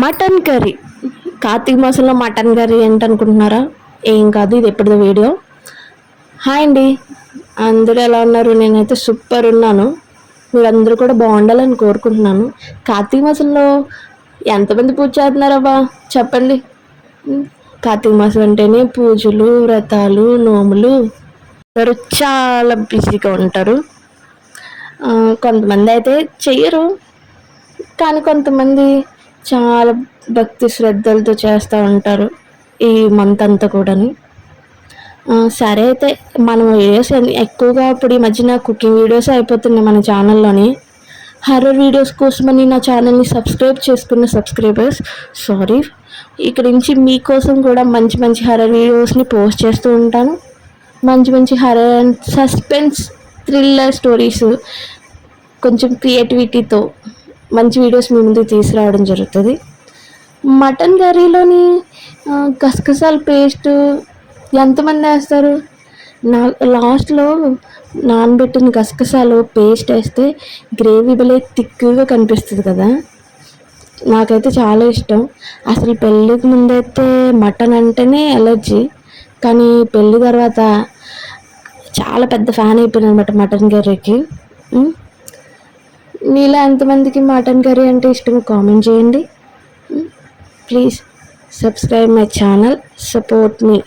Mutton curry. Karthika మాసంలో mutton curry ఏంటనుకుంటున్నారా? ఏం కాదు ఇది ఎప్పటిదో వీడియో. హాయ్ అండి. అందరూ ఎలా ఉన్నారు? నేనైతే సూపర్ ఉన్నాను. మీరందరూ కూడా బాగుండాలని కోరుకుంటున్నాను. కార్తీక మాసంలో ఎంతమంది పూజ చేస్తున్నారబ్బా చెప్పండి. కార్తీక మాసం అంటేనే పూజలు వ్రతాలు నోములు. అందరూ చాలా బిజీగా ఉంటారు. కొంతమంది అయితే చెయ్యరు. కానీ కొంతమంది చాలా భక్తి శ్రద్ధలతో చేస్తూ ఉంటారు ఈ మంత్ అంతా కూడాని. సరే అయితే మనం వీడియోస్ ఎక్కువగా ఇప్పుడు ఈ మధ్యన కుకింగ్ వీడియోస్ అయిపోతున్నాయి మన ఛానల్లోని హర్రర్ వీడియోస్ కోసమని నా ఛానల్ని సబ్స్క్రైబ్ చేసుకున్న సబ్స్క్రైబర్స్ సారీ ఇక్కడ నుంచి మీకోసం కూడా మంచి మంచి హర్రర్ వీడియోస్ని పోస్ట్ చేస్తూ ఉంటాను. మంచి మంచి horror and suspense thriller stories కొంచెం క్రియేటివిటీతో మంచి వీడియోస్ మీ ముందుకు తీసుకురావడం జరుగుతుంది. మటన్ కర్రీలోని గసగసాల పేస్ట్ ఎంతమంది వేస్తారు? నా లాస్ట్లో నానబెట్టిన గసగసాలు పేస్ట్ వేస్తే గ్రేవీ భలే థిక్గా కనిపిస్తుంది కదా. నాకైతే చాలా ఇష్టం. అసలు పెళ్ళికి ముందైతే మటన్ అంటేనే ఎలర్జీ కానీ పెళ్ళి తర్వాత చాలా పెద్ద ఫ్యాన్ అయిపోయింది అనమాట మటన్ కర్రీకి. మీలో ఎంతమందికి మటన్ కర్రీ అంటే ఇష్టమో కామెంట్ చేయండి. Please subscribe my channel support me.